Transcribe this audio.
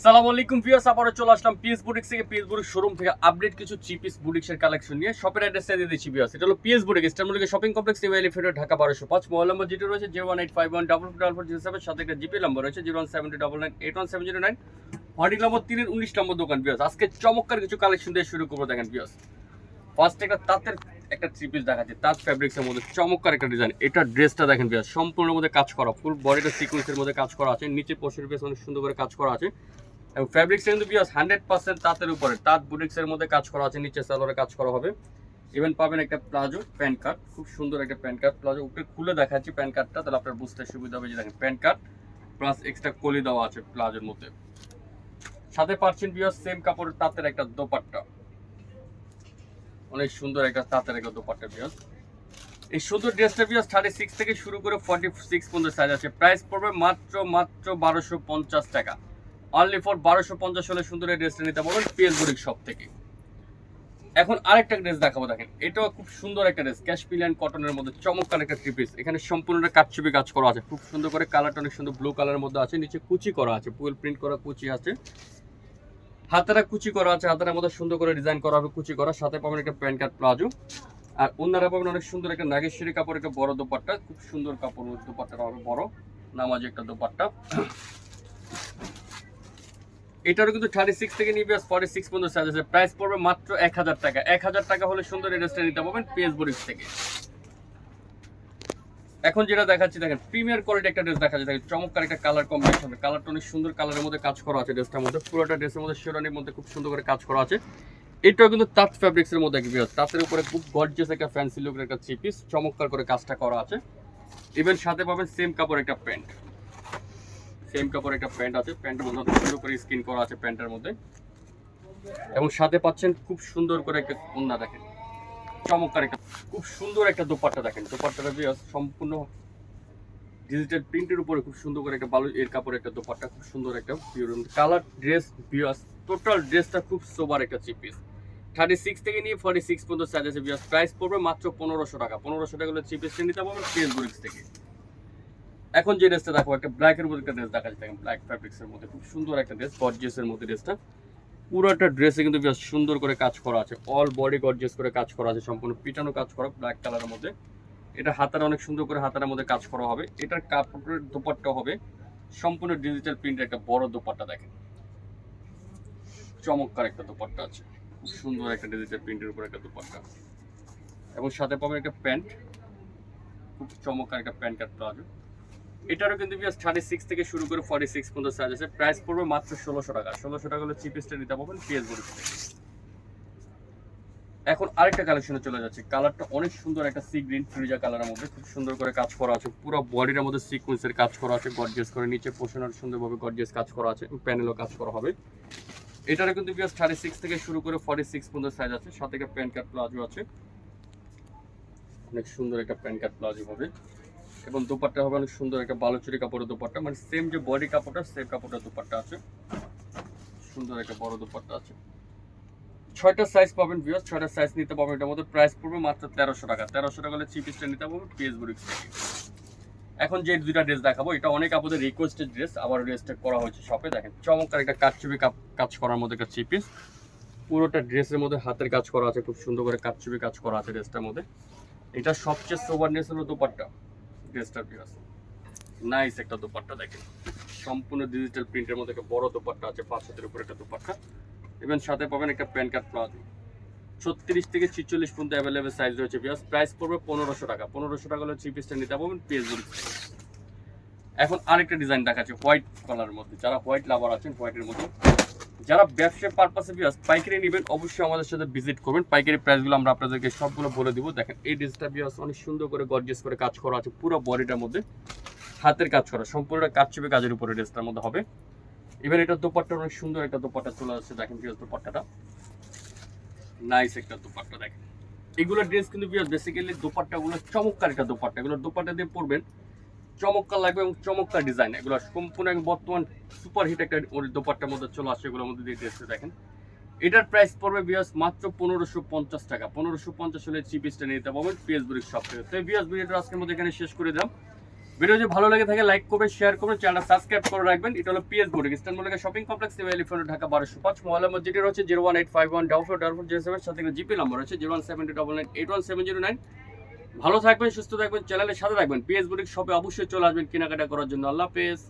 সালাম আলাইকুম ভিউয়ার্স, আবারও চলে আসলাম পিএস বুটিক্স থেকে। পিএস বুটিক শোরুম থেকে আপডেট কিছু চিপিস বুটিক্সের কালেকশন নিয়ে। শপের অ্যাড্রেসটা দিয়ে দিচ্ছি ভিউয়ার্স, এটা হলো PS boutique ইস্টারমলিকে shopping complex new Elephant Dhaka বারোশো পাঁচ মোবাইল নম্বর যেটি রয়েছে zero one eight five one double four double four zero seven সাথে একটা জিপি নম্বর রয়েছে zero one seven two double nine eight one seven zero nine হোয়াটিক number তিনের উনিশ নম্বর দোকান ভিউয়ার্স। আজকে চমৎকার কিছু কালেকশন দিয়ে শুরু করব দেখেন ভিউয়ার্স। ফার্স্ট একটা তাঁতের একটা থ্রি পিস দেখাচ্ছে। তাঁত ফ্যাব্রিক্সের মধ্যে চমৎকার একটা ডিজাইন এটা ড্রেসটা দেখেন ভিউয়ার্স সম্পূর্ণ মধ্যে কাজ করা ফুল বডিটা সিকোয়েন্সের মধ্যে কাজ করা আছে। নিচে পোস্টের পিস অনেক সুন্দর করে কাজ করা আছে। এবং ফ্যাব্রিক্স কিন্তু বিয়াস হান্ড্রেড পার্সেন্ট তাঁতের উপরে। তাঁত বুটিক্সের মধ্যে কাজ করা আছে, নিচে সালোয়ারে কাজ করা হবে। ইভেন পাবেন একটা প্লাজো প্যান কার্ড খুব সুন্দর একটা প্যান কার্ড প্লাজো উপরে খুলে দেখাচ্ছি প্যান কার্ডটা তাহলে আপনার বুঝতে সুবিধা হবে যে দেখেন প্যান কার্ড প্লাস এক্সট্রা কলি দেওয়া আছে প্লাজোর মধ্যে। সাথে পাচ্ছেন বিয়াস সেম কাপড়ের তাঁতের একটা দোপাট্টা। অনেক সুন্দর একটা তাঁতের একটা দোপাট্টা বিয়াস এই সুন্দর ড্রেসটা বিয়াস থার্টি সিক্স থেকে শুরু করে ফর্টি সিক্স পর্যন্ত সাইজ আছে। প্রাইস পড়বে মাত্র মাত্র বারোশো পঞ্চাশ টাকা। অনলি ফর বারোশো পঞ্চাশ হলে সুন্দর এই ড্রেসটা নিতে পারবেন পিএস বুড়ির শপ থেকে। এখন আরেকটা ড্রেস দেখাবো, দেখেন। এটাও খুব সুন্দর একটা ড্রেস। ক্যাশ পিলিয়ান কটনের মধ্যে চমৎকার একটা থ্রি পিস এখানে সম্পূর্ণ কাটছবি কাজ করা আছে। খুব সুন্দর করে কালারটা অনেক সুন্দর ব্লু কালারের মধ্যে আছে। নিচে কুচি করা আছে। পুয়েল প্রিন্ট করা কুচি আছে। হাতারা কুচি করা আছে হাতার মধ্যে সুন্দর করে ডিজাইন করা হবে, কুচি করা। সাথে পাবেন একটা প্যান্ট কার্ড প্লাজো। আর অন্যরা পাবেন অনেক সুন্দর একটা নাগেশ্বরী কাপড় একটা বড় দোপাট্টা, খুব সুন্দর কাপড় দোপাট্টাটা হবে বড়, নামাজি একটা দোপাট্টা। এটারও কিন্তু থার্টি সিক্স থেকে নিবে ফর্টি সিক্স পর্যন্ত সাইজ আছে। প্রাইস পড়বে মাত্র এক হাজার টাকা। এক হাজার টাকা হলে সুন্দর এই নিতে পারবেন বরিক্স থেকে। এখন যেটা দেখাচ্ছি, দেখেন প্রিমিয়ার কোয়ালিটি একটা ড্রেস দেখা যায় দেখেন, চমৎকার একটা কালার কম্বিনেশন কালারটা অনেক সুন্দর কালারের মধ্যে কাজ করা আছে ড্রেসটার মধ্যে। পুরোটা ড্রেসের মধ্যে শিরানির মধ্যে খুব সুন্দর করে কাজ করা আছে। এটাও কিন্তু তাঁত ফ্যাব্রিক্সের মধ্যে একটি বিরাজ তাঁতের উপরে খুব গর্জিয়াস একটা ফ্যান্সি লুকের একটা থ্রি পিস চমৎকার করে কাজটা করা আছে। ইভেন সাথে পাবেন সেম কাপড় একটা প্যান্ট। সেম কাপড় একটা প্যান্ট আছে। প্যান্টের মধ্যে সুন্দর করে স্কিন করা আছে প্যান্টের মধ্যে। এবং সাথে পাচ্ছেন খুব সুন্দর করে একটা কন্যা দেখেন। চমৎকার একটা, খুব সুন্দর একটা দোপাট্টা দেখেন। দোপাট্টাটা বিরাজ সম্পূর্ণ ডিজিটাল প্রিন্টের উপরে খুব সুন্দর করে একটা বালু, এর কাপড় একটা দোপাট্টা, খুব সুন্দর একটা কালার ড্রেস বিয়াস টোটাল ড্রেসটা খুব সোবার একটা চিপ পিস থার্টি সিক্স থেকে নিয়ে ফর্টি সিক্স পর্যন্ত সাইজ আছে বিয়াস প্রাইস পড়বে মাত্র পনেরোশো টাকা। পনেরোশো টাকা হলে চিপ পিসটা নিতে পারবেন ফেসবুক থেকে। এখন যে ড্রেসটা দেখো, একটা ব্ল্যাকের মধ্যে একটা ড্রেস দেখা দেখেন ব্ল্যাক ফ্যাব্রিক্সের মধ্যে খুব সুন্দর একটা ড্রেস গর্জিয়াসের মধ্যে ড্রেসটা পুরোটা ড্রেসে কিন্তু বেশ সুন্দর করে কাজ করা আছে। অল বডি গর্জিয়াস করে কাজ করা আছে, সম্পূর্ণ পিটানো কাজ করা ব্ল্যাক কালারের মধ্যে। এটা হাতার অনেক সুন্দর করে হাতার মধ্যে কাজ করা হবে। এটার কাপড়ের দোপাট্টা হবে। সম্পূর্ণ ডিজিটাল প্রিন্টের একটা বড় দোপাট্টা দেখেন। চমৎকার একটা দোপাট্টা আছে। খুব সুন্দর একটা ডিজিটাল প্রিন্টের উপর একটা দোপাট্টা। এবং সাথে পাবেন একটা প্যান্ট। খুব চমৎকার একটা প্যান্ট কাট প্লাজো এটারও কিন্তু বিয়াস থার্টি সিক্স থেকে শুরু করে ফর্টি সিক্স পর্যন্ত সাইজ আছে। প্রাইস পড়বে মাত্র ষোলোশো টাকা। ষোলোশো টাকা হলে চিপেস্টটা নিতে পারবেন পিএস বড়ি এখন আরেকটা কালেকশনে চলে যাচ্ছে। কালারটা অনেক সুন্দর একটা সি গ্রিন ফ্রিজা কালারের মধ্যে। খুব সুন্দর করে কাজ করা আছে। পুরো বডির মধ্যে সিকোয়েন্সের কাজ করা আছে। গর্জিয়াস করে নিচে পোষণের সুন্দরভাবে গর্জিয়াস কাজ করা আছে। প্যানেলও কাজ করা হবে। এটারও কিন্তু বিয়াস থার্টি সিক্স থেকে শুরু করে ফর্টি সিক্স পর্যন্ত সাইজ আছে। সাথে একটা প্যান কার্ড প্লাজো আছে। অনেক সুন্দর একটা প্যান কার্ড প্লাজো হবে। এবং দোপাট্টা হবে অনেক সুন্দর একটা বালুচুরি কাপড়ের দোপাট্টা। মানে সেম যে বডি কাপড়টা সেম কাপড়টা দোপাট্টা আছে। সুন্দর একটা বড় দোপাট্টা আছে। ছয়টা সাইজ পাবেন ভিউয়ার্স ছয়টা সাইজ নিতে পারবেন। এটার মধ্যে প্রাইস পড়বে মাত্র তেরোশো টাকা। তেরোশো টাকা হলে চিপিসটা নিতে পারবেন পিএস এখন যে দুইটা ড্রেস দেখাবো, এটা অনেক আপনাদের রিকোয়েস্টেড ড্রেস আবার ড্রেসটা করা হয়েছে শপে দেখেন, চমৎকার একটা কাটচুপি কাজ করার মধ্যে একটা চিপিস পুরোটা ড্রেসের মধ্যে হাতের কাজ করা আছে। খুব সুন্দর করে কাটচুপি কাজ করা আছে ড্রেসটার মধ্যে। এটা সবচেয়ে সোবারনেস হলো দোপাট্টা। ড্রেসটার ভিউয়ার্স নাইস একটা দোপাট্টা দেখেন। সম্পূর্ণ ডিজিটাল প্রিন্টের মধ্যে একটা বড় দোপাট্টা আছে, পাঁচ হাতের উপরে একটা দোপাট্টা। এবং সাথে পাবেন একটা প্যান কার্ড প্লাজো ছত্রিশ থেকে ছিচল্লিশ পর্যন্ত অ্যাভেলেবেল সাইজ রয়েছে বিয়াস প্রাইস পড়বে পনেরোশো টাকা। পনেরোশো টাকা হলে থ্রি পিসটা নিতে পারবেন পেজগুলো এখন আরেকটা ডিজাইন দেখাচ্ছে হোয়াইট কালারের মধ্যে। যারা হোয়াইট লাভার আছেন হোয়াইটের মধ্যে যারা ব্যবসায় পারপাসে বিয়াস পাইকারি নেবেন, অবশ্যই আমাদের সাথে ভিজিট করবেন। পাইকারি প্রাইসগুলো আমরা আপনাদেরকে সবগুলো বলে দিব। দেখেন এই ড্রেসটা বিয়াস অনেক সুন্দর করে গর্জিয়াস করে কাজ করা আছে পুরো বডিটার মধ্যে। হাতের কাজ করা সম্পূর্ণ কাজ ছবি কাজের উপরে ড্রেসটার মধ্যে হবে। এবার এটা দোপাট্টা অনেক সুন্দর একটা দোপাট্টা চলে আসছে, দেখেন বিয়াস দোপাট্টাটা। নাইস একটা দোপাট্টা, দেখেন। এগুলো ড্রেস কিন্তু বিয়াস বেসিক্যালি দোপাট্টাগুলো চমৎকার একটা দোপাট্টা। এগুলো দোপাট্টা দিয়ে পরবেন চমৎকার লাগবে এবং চমৎকার ডিজাইন এগুলো সম্পূর্ণ বর্তমান সুপার হিট একটা দোপাট্টার মধ্যে চলে আসে এগুলোর মধ্যে দিয়ে ড্রেসটা দেখেন। এটার প্রাইস পড়বে বিয়াস মাত্র পনেরোশো পঞ্চাশ টাকা। পনেরোশো পঞ্চাশ হলে চিপিসটা নিতে পারবেন পিএসবুরির সব থেকে। তো বিয়াস ভিডিওটা আজকের মধ্যে এখানে শেষ করে দিলাম। ভিডিও যদি ভালো লাগে থাকে লাইক করবে শেয়ার করবে চ্যানেলটা সাবস্ক্রাইব করে রাখবেন। এটা হলো পিএস বোর্ডিং ইস্টার্ন মোলের শপিং কমপ্লেক্স নিউ ঢাকা, বারোশো পাঁচ। মহলা মসজিদে রয়েছে zero one eight five one double four double four zero seven সাথে জিপি নম্বর আছে zero one seven double nine eight one seven zero nine ভালো থাকবেন, সুস্থ থাকবেন, চ্যানেলের সাথে থাকবেন। পিএস বুটিক শপে অবশ্যই চলে আসবেন কেনাকাটা করার জন্য। আল্লাহ পেস